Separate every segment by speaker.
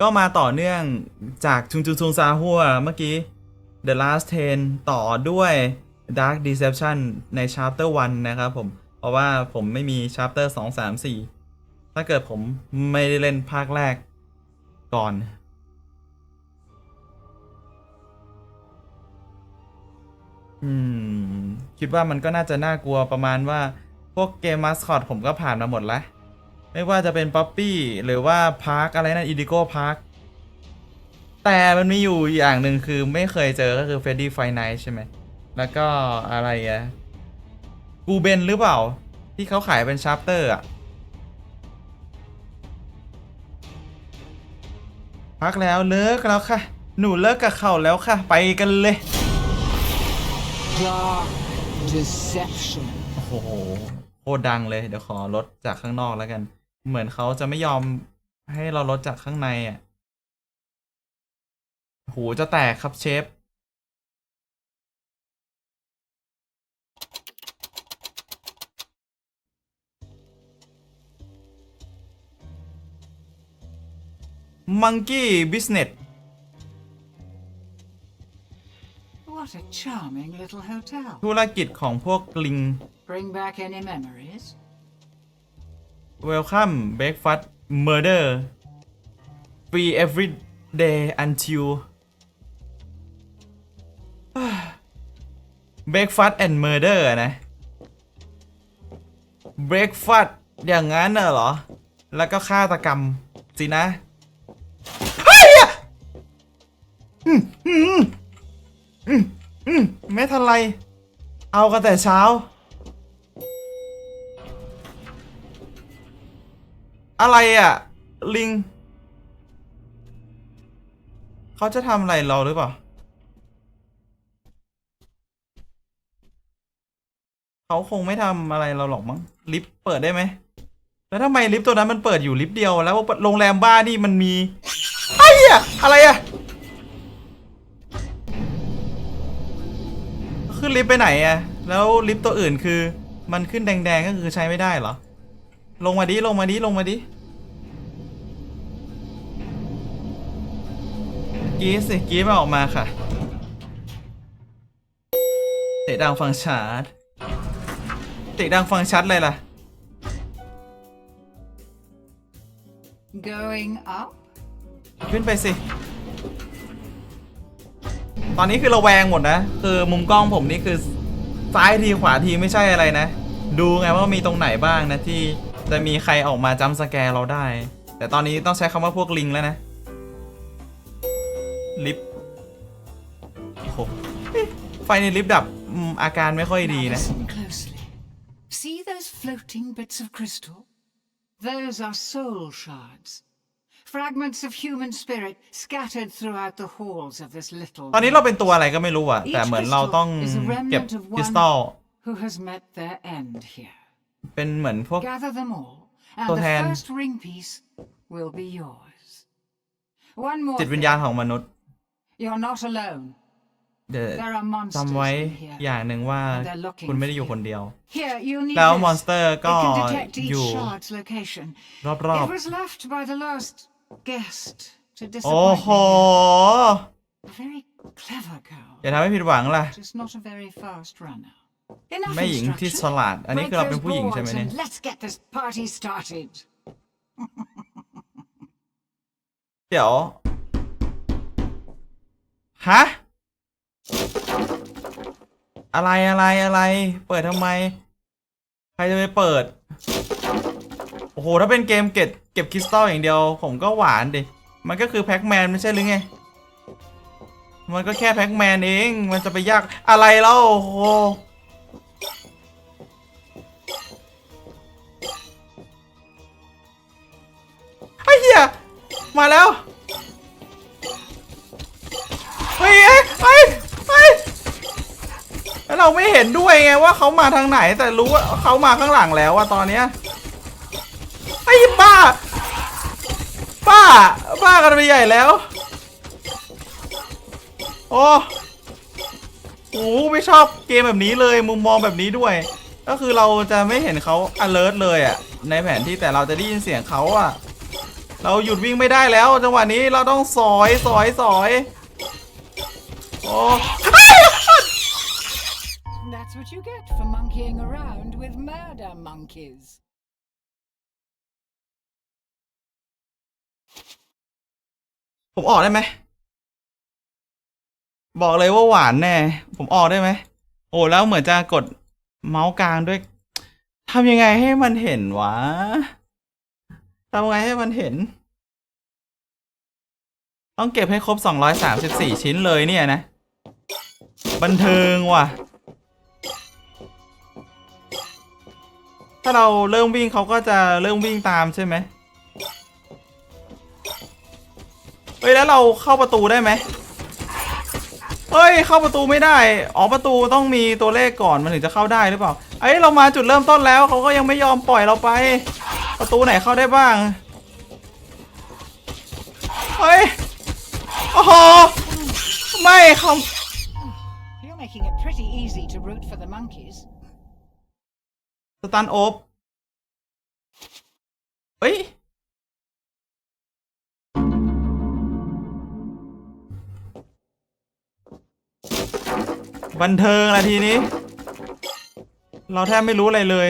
Speaker 1: ก็มาต่อเนื่องจากชุงจุงซุงซาหัวเมื่อกี้ The Last Ten ต่อด้วย Dark Deception ใน Chapter 1 นะครับผม เพราะว่าผมไม่มี Chapter 2 3 4 ถ้าเกิดผมไม่ได้เล่นภาคแรกก่อนอืม คิดว่ามันก็น่าจะน่ากลัวประมาณว่าพวกเกมมาสคอตผมก็ผ่านมาหมดแล้ว ไม่ว่าจะเป็นป๊อปปี้หรือว่าพาร์คอะไรนั่นอิดิโก้พาร์คแต่มันมีอยู่อย่างหนึ่งคือไม่เคยเจอก็คือเฟดดี้ไฟไนท์ใช่ไหม แล้วก็อะไรอะกูเบนหรือเปล่า ที่เขาขายเป็นชาร์ปเตอร์อะพักแล้วเลิกแล้วค่ะ หนูเลิกกับเขาแล้วค่ะ ไปกันเลย
Speaker 2: Dark deception.
Speaker 1: โอ้โหโคตรดังเลย เดี๋ยวขอลดจากข้างนอกแล้วกัน เหมือนเขาจะไม่ยอมให้เราลดจากข้างในอะหูจะแตกครับเชฟ มังกี้บิสเนส
Speaker 2: What a charming little hotel.
Speaker 1: ธุรกิจของพวกลิง
Speaker 2: Bring back any memories?
Speaker 1: Welcome breakfast murder free every day until breakfast and murder นะ breakfast อย่างนั้นเหรอ แล้วก็ฆาตกรรม สินะไม่ทันไร เอากันแต่เช้า อะไรอะ ลิง เขาจะทำอะไรเราหรือเปล่า เขาคงไม่ทำอะไรเราหรอกมั้ง ลิฟต์เปิดได้ไหม แล้วทำไมลิฟต์ตัวนั้นมันเปิดอยู่ลิฟต์เดียว แล้วโรงแรมบ้านนี่มันมีไอ้อะอะไรอะขึ้นลิฟต์ไปไหนอะแล้วลิฟต์ตัวอื่นคือ มันขึ้นแดงๆก็คือใช้ไม่ได้เหรอ ลงมาดิ ลงมาดิ ลงมาดิกรีดสิกรีดมาออกมาค่ะ เตะดังฟังชัดเตะดังฟังชัดเลยล่ะ
Speaker 2: Going up?
Speaker 1: ขึ้นไปสิ ตอนนี้คือระแวงหมดนะ คือมุมกล้องผมนี่คือ ซ้ายทีขวาทีไม่ใช่อะไรนะ ดูไงว่ามีตรงไหนบ้างนะที่ จะมีใครออกมาจัมป์สแกร์เราได้ แต่ตอนนี้ต้องใช้คำว่าพวกลิงแล้วนะ ลิฟต์โอ้โหเอ๊ะไฟในลิฟต์ดับอืมอาการไม่ค่อยดี
Speaker 2: Now
Speaker 1: นะ
Speaker 2: listen closely. See those floating bits of crystal? Those are soul shards. Fragments of human spirit scattered throughout the halls of this little
Speaker 1: ตอนนี้เราเป็นตัวอะไรก็ไม่รู้อะแต่เหมือนเราต้อง
Speaker 2: Each crystal is a
Speaker 1: เก็บ
Speaker 2: remnant of
Speaker 1: คริส
Speaker 2: one
Speaker 1: ตัล
Speaker 2: who has met their end here.
Speaker 1: เป็นเหมือนพวก
Speaker 2: Gather them all, and
Speaker 1: Tot
Speaker 2: the
Speaker 1: hen.
Speaker 2: first ring piece will be yours. One more
Speaker 1: จิตวิญญาณ
Speaker 2: thing.
Speaker 1: ของมนุษย์
Speaker 2: You're not alone.
Speaker 1: เดี๋ยว
Speaker 2: There are monsters
Speaker 1: จำไว้
Speaker 2: in here.
Speaker 1: อย่างหนึ่งว่า
Speaker 2: They're looking
Speaker 1: คุณไม่ได้
Speaker 2: for
Speaker 1: อยู่
Speaker 2: you.
Speaker 1: คนเดียว
Speaker 2: Here, you need
Speaker 1: แล้ว
Speaker 2: this.
Speaker 1: มอนสเตอร์ก็
Speaker 2: It can detect each
Speaker 1: อยู่
Speaker 2: shard's location.
Speaker 1: รอบ
Speaker 2: It was left by the last guest to
Speaker 1: ๆโอ้
Speaker 2: disappoint
Speaker 1: โห
Speaker 2: me. A very clever girl.
Speaker 1: อย่าทำให้ผิดหวังล่ะ
Speaker 2: Just not a very fast runner. Enough
Speaker 1: แม่หญิงที่ฉ
Speaker 2: instruction.
Speaker 1: ลาด อันนี้
Speaker 2: Break
Speaker 1: คือเราเป็น
Speaker 2: those
Speaker 1: ผู้หญิงใช่ไหม
Speaker 2: boards
Speaker 1: เนี่ย
Speaker 2: and let's get this party started.
Speaker 1: เดี๋ยว ฮะ อะไรอะไรอะไร เปิดทำไม ใครจะไปเปิด โอ้โห ถ้าเป็นเกมเก็บเก็บคริสตัลอย่างเดียว ผมก็หวานดิ มันก็คือแพ็กแมนไม่ใช่หรือไงมันก็แค่แพ็กแมนเอง มันจะไปยากอะไรแล้วโอ้โห เหี้ยมาแล้วเฮ้ยเอ้ยเฮ้ยเฮ้ยแล้วเราไม่เห็นด้วยไงว่าเขามาทางไหนแต่รู้ว่าเขามาข้างหลังแล้วอะตอนเนี้ยไอ้บ้า บ้า บ้ากันไปใหญ่แล้ว โอ้โหไม่ชอบเกมแบบนี้เลยมุมมองแบบนี้ด้วย ก็คือเราจะไม่เห็นเขา alert เลยอะในแผนที่แต่เราจะได้ยินเสียงเขาอะ เราหยุดวิ่งไม่ได้แล้ว จังหวะนี้เราต้องสอยสอยสอยโอ้
Speaker 2: That's what you get for monkeying around with murder monkeys.
Speaker 1: ผมออกได้ไหม บอกเลยว่าหวานแน่ ผมออกได้ไหม โอ้แล้วเหมือนจะกดเมาส์กลางด้วยทำยังไงให้มันเห็นวะ ทำไงให้มันเห็น ต้องเก็บให้ครบ 234 ชิ้นเลยเนี่ยนะ บันเทิงว่ะ ถ้าเราเริ่มวิ่งเขาก็จะเริ่มวิ่งตามใช่ไหมเฮ้ย แล้วเราเข้าประตูได้ไหมเฮ้ย เข้าประตูไม่ได้ อ๋อ ประตูต้องมีตัวเลขก่อนมันถึงจะเข้าได้หรือเปล่าเอ้ยเรามาจุดเริ่มต้นแล้วเขาก็ยังไม่ยอมปล่อยเราไป ประตูไหนเข้าได้บ้าง เฮ้ย โอ้โห ไม่เขา
Speaker 2: You're making it pretty easy to root for the monkeys.
Speaker 1: สตันโอบเฮ้ย บันเทิงละทีนี้ เราแทบไม่รู้อะไรเลย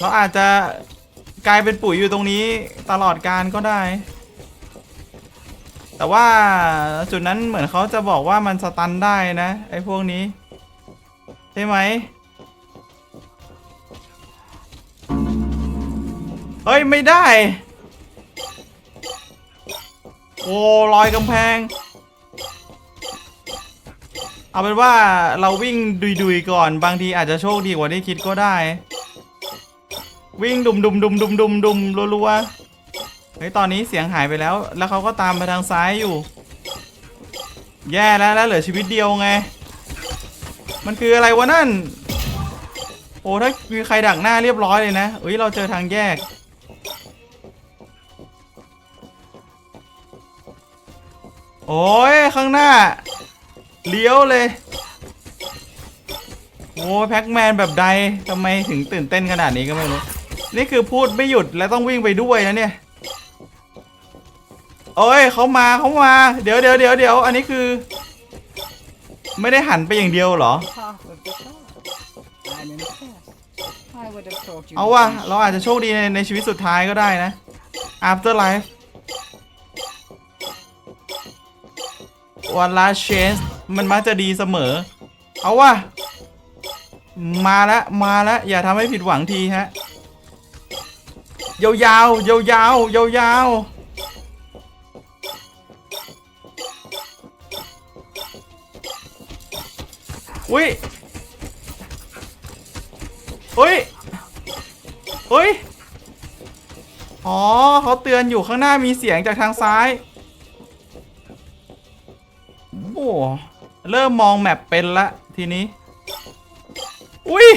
Speaker 1: เราอาจจะกลายเป็นปุ๋ยอยู่ตรงนี้ตลอดการก็ได้ แต่ว่าจุดนั้นเหมือนเขาจะบอกว่ามันสตันได้นะไอ้พวกนี้ ใช่ไหมเฮ้ย ไม่ได้ โอ้ลอยกำแพง เอาเป็นว่าเราวิ่งดุยๆก่อนบางทีอาจจะโชคดีกว่าที่คิดก็ได้ วิ่งดุมดุมดุมดุมดุมดุมรัวๆเฮ้ยตอนนี้เสียงหายไปแล้ว แล้วเขาก็ตามไปทางซ้ายอยู่ แย่แล้วแล้วเหลือชีวิตเดียวไง มันคืออะไรวะนั่น โอ้ถ้ามีใครดักหน้าเรียบร้อยเลยนะเอ้ยเราเจอทางแยก โอ้ยข้างหน้า เลี้ยวเลยโอ้แพ็กแมนแบบใดทำไมถึงตื่นเต้นขนาดนี้ก็ไม่รู้ นี่คือพูดไม่หยุดและต้องวิ่งไปด้วยนะเนี่ยโอ้ยเขามาเขามา เดี๋ยวเดี๋ยวเดี๋ยวเดี๋ยวอันนี้คือ ไม่ได้หันไปอย่างเดียวเหรอ
Speaker 2: Half of the car. I'm impressed. I would have thought you
Speaker 1: เอาว่ะเราอาจจะโชคดีในในชีวิตสุดท้ายก็ได้นะ afterlife one last chance มันมักจะดีเสมอ เอาว่ะมาแล้วมาแล้วอย่าทำให้ผิดหวังทีฮะ ยาวยาวยาวยาวยาวยาวอุ้ยอุ้ยเฮ้ยอ๋อเขาเตือนอยู่ข้างหน้ามีเสียงจากทางซ้าย โอ้เริ่มมองแมปเป็นละทีนี้ อุ้ย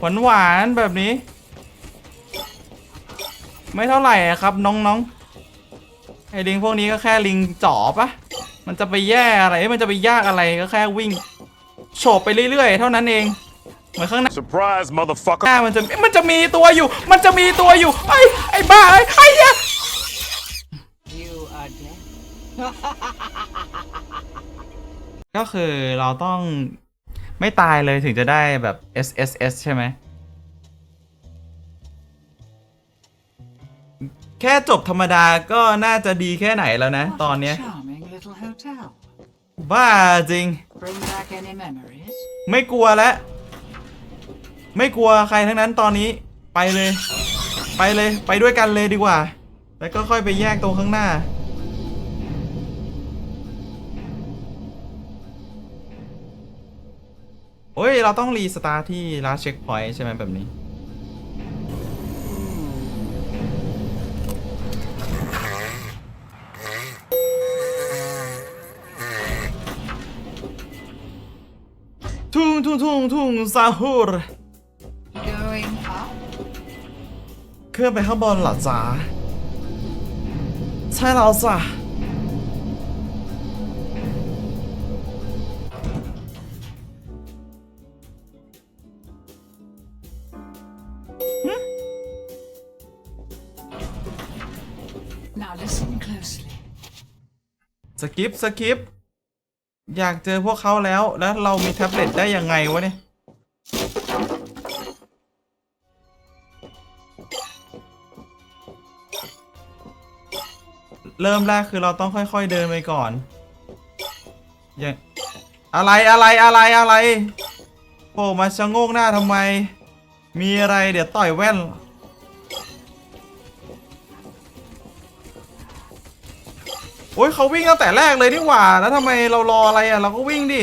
Speaker 1: หวานหวานๆแบบนี้ ไม่เท่าไหร่อะครับน้องๆไอ้ลิงพวกนี้ก็แค่ลิงจ๋อปะมันจะไปแย่อะไรเอ้ยมันจะไปยากอะไรก็แค่วิ่งโฉบไปเรื่อยๆ เท่านั้นเองเหมือนข้างหน้า
Speaker 3: Surprise, motherfucker.
Speaker 1: หน้ามันจะมันจะมีตัวอยู่ มันจะมีตัวอยู่ไอ้ไอ้บ้าไอ้ไอ้เหี้ย
Speaker 2: You are dead.
Speaker 1: ก็คือเราต้อง ไม่ตายเลยถึงจะได้แบบ S S S ใช่ไหม แค่จบธรรมดาก็น่าจะดีแค่ไหนแล้วนะ ตอน
Speaker 2: What
Speaker 1: เนี้
Speaker 2: a
Speaker 1: ย
Speaker 2: charming little hotel.
Speaker 1: บ้าจริง
Speaker 2: Bring back any memories?
Speaker 1: ไม่กลัวแล้ว ไม่กลัวใครทั้งนั้นตอนนี้ไปเลย ไปเลยไปด้วยกันเลยดีกว่า แล้วก็ค่อยไปแยกตรงข้างหน้า โอ้ย เราต้องรีสตาร์ทที่ last checkpoint ใช่ไหมแบบนี้ ทุ่งทุ่งทุ่งทุ่งซาฮูร
Speaker 2: Going up?
Speaker 1: เคลื่อนไปข้างบนเหรอจ๊ะใช่แล้วจ้ะ กิปสกิปอยากเจอพวกเขาแล้วแล้วเรามีแท็บเล็ตได้ยังไงวะเนี่ยเริ่มแรกคือเราต้องค่อย ๆ เดินไปก่อนอย่างอะไรอะไรอะไรอะไรโผล่มาชะโงกหน้าทำไม มีอะไรเดี๋ยวต่อยแว่น โอ้ยเขาวิ่งตั้งแต่แรกเลยนี่หว่า แล้วทำไมเรารออะไรอะ เราก็วิ่งดิ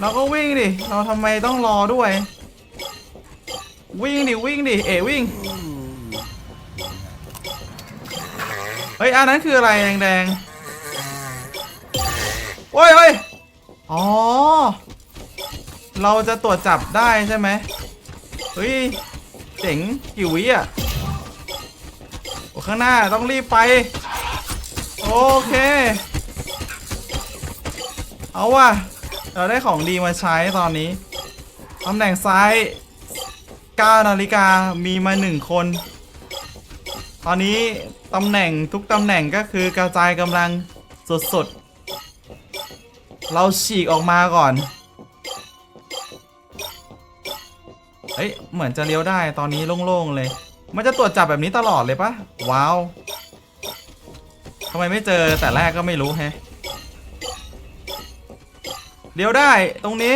Speaker 1: เราก็วิ่งดิ เราทำไมต้องรอด้วย วิ่งดิวิ่งดิ เอ๋วิ่ง เฮ้ยอันนั้นคืออะไรแดงๆโอ้ยเฮ้ยอ๋อ เราจะตรวจจับได้ใช่ไหมเฮ้ย เจ๋งกี่วิอะข้างหน้าต้องรีบไป โอเค เอาว่ะ เราได้ของดีมาใช้ตอนนี้ ตำแหน่งซ้าย9นาฬิกามีมาหนึ่งคน ตอนนี้ตำแหน่งทุกตำแหน่งก็คือกระจายกำลังสดๆ เราฉีกออกมาก่อน เฮ้ย เหมือนจะเลี้ยวได้ตอนนี้โล่งๆเลย มันจะตรวจจับแบบนี้ตลอดเลยปะว้าวำไมไม่เจอแต่แรกก็ไม่รู้แฮะเลี้ยวได้ตรงนี้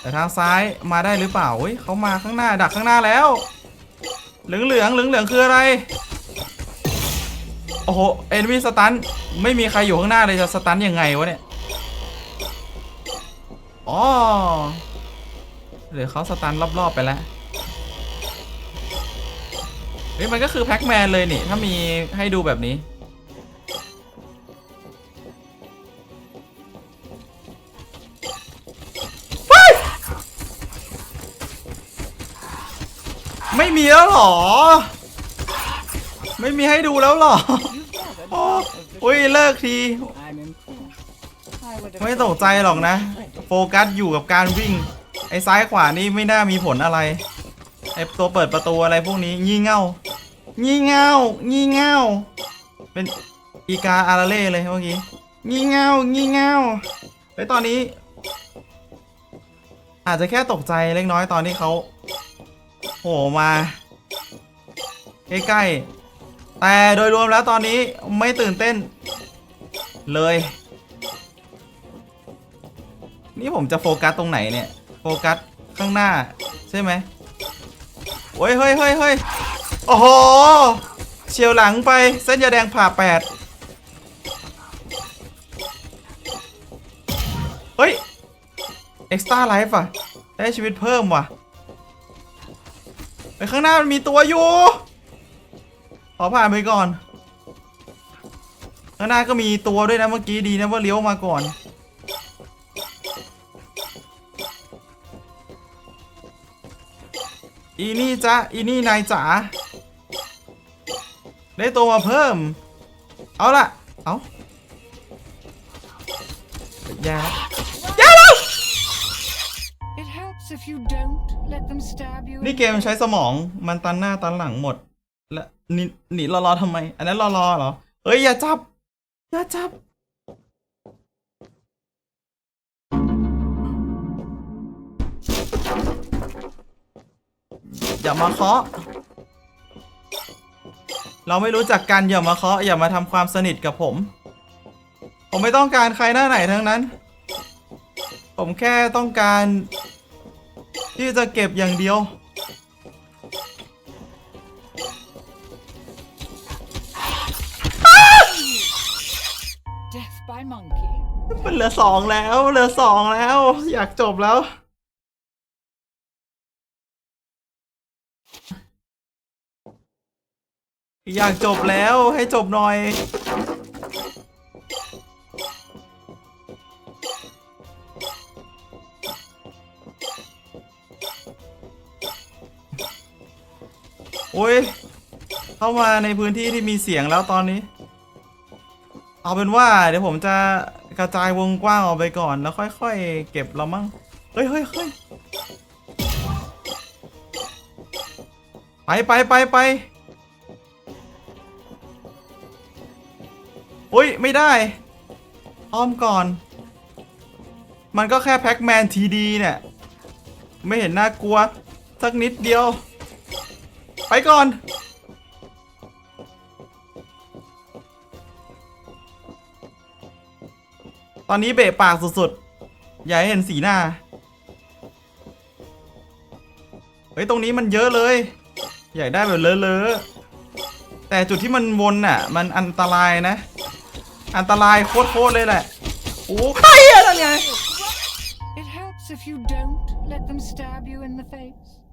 Speaker 1: แต่ทางซ้ายมาได้หรือเปล่าเฮ้ยเขามาข้างหน้าดักข้างหน้าแล้ว เหลืองเหลืองเหลืองเหลืองคืออะไร โอ้โหเอ็นวีสตันไม่มีใครอยู่ข้างหน้าเลยจะสตันยังไงวะเนี่ยอ๋อหรือเขาสตันรอบๆไปแล้วเฮ้ยมันก็คือแพ็กแมนเลยนี่ ถ้ามีให้ดูแบบนี้ ไม่มีแล้วเหรอ ไม่มีให้ดูแล้วเหรอโอ้อุ้ยเลิกที
Speaker 3: I'm impressed. I would have
Speaker 1: ไม่ตกใจหรอกนะ โฟกัสอยู่กับการวิ่ง ไอ้ซ้ายขวานี่ไม่น่ามีผลอะไร ไอ้ตัวเปิดประตูอะไรพวกนี้ งี่เง่า งี่เง่า งี่เง่า เป็นอีกาอาราเล่เลยเมื่อกี้ งี่เง่า งี่เง่าไอ้ยตอนนี้ อาจจะแค่ตกใจเล็กน้อยตอนที่เขา โผล่มา ใกล้ๆ แต่โดยรวมแล้วตอนนี้ไม่ตื่นเต้น เลย นี่ผมจะโฟกัสตรงไหนเนี่ย โฟกัสข้างหน้า ใช่ไหมโอ้ยเฮ้ยเฮ้ยเฮ้ยโอ้โห เฉียวหลังไปเส้นยาแดงผ่าแปดเฮ้ย เอ็กซ์ต้าไลฟ์อะ ได้ชีวิตเพิ่มว่ะ ไปข้างหน้ามันมีตัวอยู่ขอผ่านไปก่อน ข้างหน้าก็มีตัวด้วยนะเมื่อกี้ดีนะว่าเลี้ยวมาก่อน อีนี่จ๊ะอีนี่นายจ๋าได้ตัวมาเพิ่ม เอาล่ะ เอาอย่า
Speaker 2: if you don't let them stab you.
Speaker 1: นี่เกมใช้สมองมันตันหน้าตันหลังหมด และหนีหนีรอรอทำไม อันนั้นรอรอเหรอเฮ้ย อย่าจับ อย่าจับ อย่ามาเคาะ เราไม่รู้จักกัน อย่ามาเคาะ อย่ามาทำความสนิทกับผม ผมไม่ต้องการใครหน้าไหนทั้งนั้น ผมแค่ต้องการ ที่จะเก็บอย่างเดียว
Speaker 2: Death by monkey.
Speaker 1: มันเหลือสองแล้ว เหลือสองแล้ว อยากจบแล้ว อยากจบแล้วให้จบหน่อย โอ้ย เข้ามาในพื้นที่ที่มีเสียงแล้วตอนนี้ เอาเป็นว่า เดี๋ยวผมจะกระจายวงกว้างออกไปก่อนแล้วค่อยๆ เก็บเรามั่ง เฮ้ยเฮ้ยเฮ้ยไปไปไปไปโอ้ย ไม่ได้ อ้อมก่อน มันก็แค่แพ็กแมนทีดีเนี่ย ไม่เห็นน่ากลัว สักนิดเดียว ไปก่อน ตอนนี้เบะปากสุดๆ อย่าให้เห็นสีหน้า เฮ้ย ตรงนี้มันเยอะเลย อยากได้แบบเลอะๆ แต่จุดที่มันวนน่ะ มันอันตรายนะ อันตรายโคตรๆเลยแหละ โอ้ใครอะนั่นไง
Speaker 2: It helps if you don't let them stab you in the face.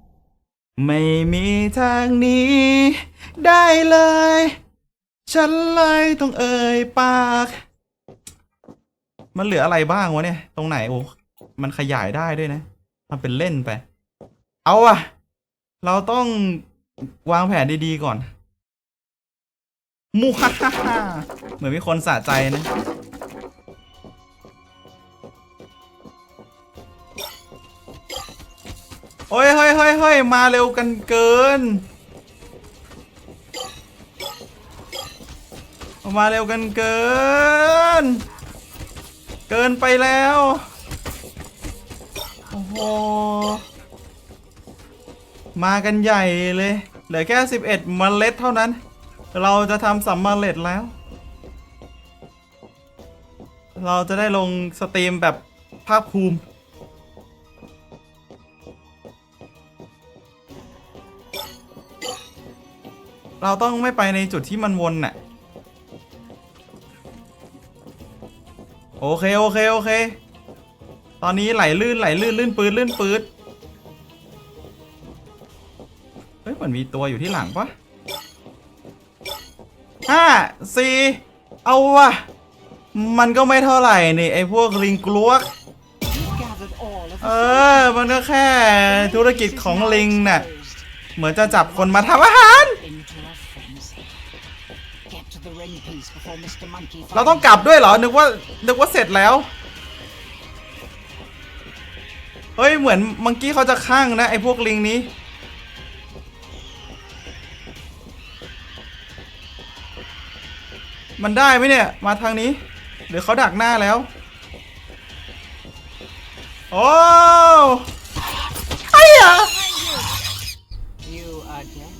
Speaker 1: ไม่มีทางหนี้ ได้เลย ฉันเลยต้องเอ่ยปาก มันเหลืออะไรบ้างวะเนี่ย ตรงไหนโอ้มันขยายได้ด้วยนะทำเป็นเล่นไป เอาอะเราต้องวางแผนดีๆก่อนมูฮ่าเหมือนมีคนสะใจนะ โอ้ยเฮ้ยเฮ้ยเฮ้ยมาเร็วกันเกิน มาเร็วกันเกิน เกินไปแล้ว โอ้โห มากันใหญ่เลย เหลือแค่ 11 เมล็ดเท่านั้น เราจะทำสำเร็จแล้ว เราจะได้ลงสตรีมแบบภาคภูมิ เราต้องไม่ไปในจุดที่มันวนน่ะ โอเค โอเค โอเค ตอนนี้ไหลลื่นไหลลื่นลื่นปืดลื่นปืดเฮ้ยเหมือนมีตัวอยู่ที่หลังปะห้าสี่เอาวะมันก็ไม่เท่าไหร่นี่ไอพวกลิงกลวก เออ มันก็แค่ธุรกิจของลิงน่ะ เหมือนจะจับคนมาทำอาหาร เราต้องกลับด้วยเหรอ นึกว่านึกว่าเสร็จแล้ว เฮ้ย เหมือนมังกี้เขาจะข้างนะ ไอ้พวกลิงนี้ มันได้ไหมเนี่ย มาทางนี้ หรือเขาดักหน้าแล้ว โอ้ไอ้อะ
Speaker 2: You are dead.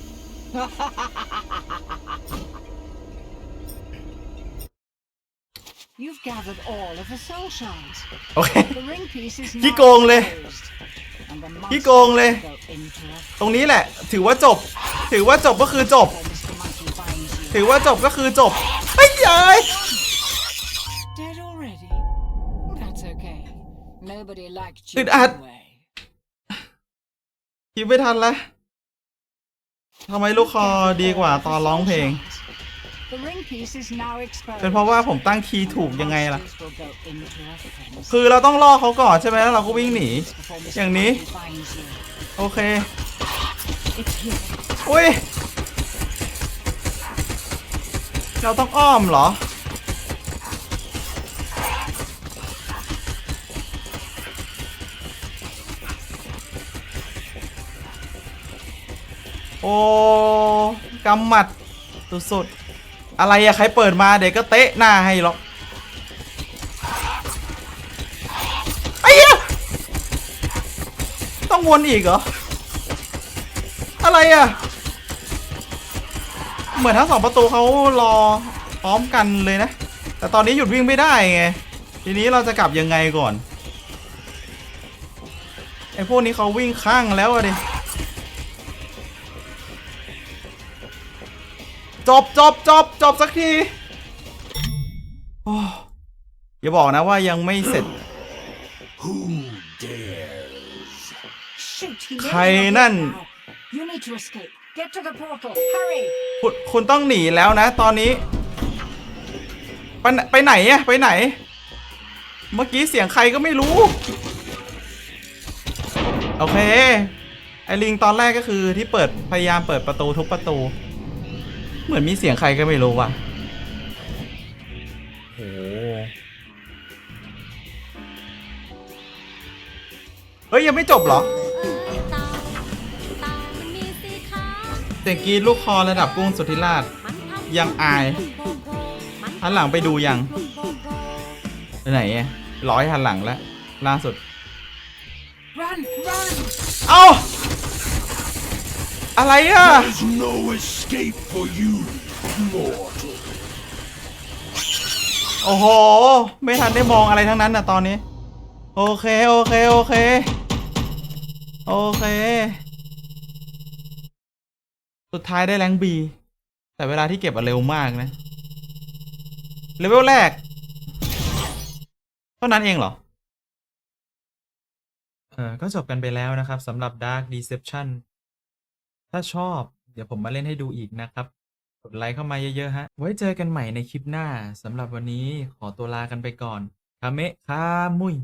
Speaker 2: You've gathered all of the soul shards.
Speaker 1: โอเค
Speaker 2: The ring piece is
Speaker 1: ขี้
Speaker 2: now
Speaker 1: โกงเลย
Speaker 2: closed, and the
Speaker 1: ขี้
Speaker 2: monster
Speaker 1: โกงเลย
Speaker 2: will go into a
Speaker 1: ตรงนี้แหละ ถือว่าจบ ถือว่าจบก็คือจบ
Speaker 2: before Mr. Monkey finds you.
Speaker 1: ถือว่าจบก็คือจบไอ้ยาย
Speaker 2: Dead already? That's okay. Nobody liked you
Speaker 1: Dude, I-
Speaker 2: anyway.
Speaker 1: คิดไม่ทันแล้วทำไมลูกคอดีกว่าตอนร้องเพลง
Speaker 2: The ring piece is now exposed.
Speaker 1: เป็นเพราะว่าผมตั้งคีย์ถูกยังไงล่ะ
Speaker 2: Monsters will go into a frenzy.
Speaker 1: คือเราต้องล่อเขาก่อนใช่ไหมแล้วเราก็วิ่งหนี
Speaker 2: Before Mr.
Speaker 1: อย่างนี้
Speaker 2: Monkey finds you.
Speaker 1: โอเค
Speaker 2: It's here.
Speaker 1: อุ้ย เราต้องอ้อมเหรอ โอ้กำหมัดสุดๆ อะไรอะใครเปิดมาเด็กก็เตะหน้าให้หรอกไอ้เหี้ยต้องวนอีกเหรอ อะไรอะเหมือนทั้งสองประตูเขารอพร้อมกันเลยนะ แต่ตอนนี้หยุดวิ่งไม่ได้ไง ทีนี้เราจะกลับยังไงก่อน ไอ้พวกนี้เขาวิ่งข้างแล้วอะดิ จบจบจบจบสักทีโอ้อย่าบอกนะว่ายังไม่เสร็จ
Speaker 2: Shoot, he
Speaker 1: ใคร
Speaker 2: knows you're
Speaker 1: นั่น
Speaker 2: here now. You need to escape. Get to the portal. Hurry.
Speaker 1: คุณคุณต้องหนีแล้วนะ ตอนนี้ ไปไหนไปไหนอะไปไหน เมื่อกี้เสียงใครก็ไม่รู้ โอเค ไอลิงตอนแรกก็คือที่เปิดพยายามเปิดประตูทุกประตู เหมือนมีเสียงใครก็ไม่รู้ว่ะโอ้เฮ้ย ยังไม่จบเหรอ
Speaker 4: เอ้ยเต่าเต่ามันมีสีขา
Speaker 1: เสียงกรีดลูกคอระดับกุ้งสุธิราช
Speaker 4: มันทำ
Speaker 1: ยังอาย
Speaker 4: โผล่โผล่มัน
Speaker 1: ทหันหลังไปดูยังไปไหนอะร้อยหันหลังแล้วล่าสุด
Speaker 2: Run, run!
Speaker 1: เอ้า อะไรอะ
Speaker 5: There's no escape for you, mortal.
Speaker 1: โอ้โห ไม่ทันได้มองอะไรทั้งนั้นนะตอนนี้ โอเคโอเคโอเค โอเค สุดท้ายได้แรงบี แต่เวลาที่เก็บอะเร็วมากนะ เลเวลแรก เท่านั้นเองเหรอ เออก็จบกันไปแล้วนะครับสำหรับ Dark Deception ถ้าชอบเดี๋ยวผมมาเล่นให้ดูอีกนะครับ กดไลค์เข้ามาเยอะๆฮะ ไว้เจอกันใหม่ในคลิปหน้าสำหรับวันนี้ขอตัวลากันไปก่อนคาเมะคามุย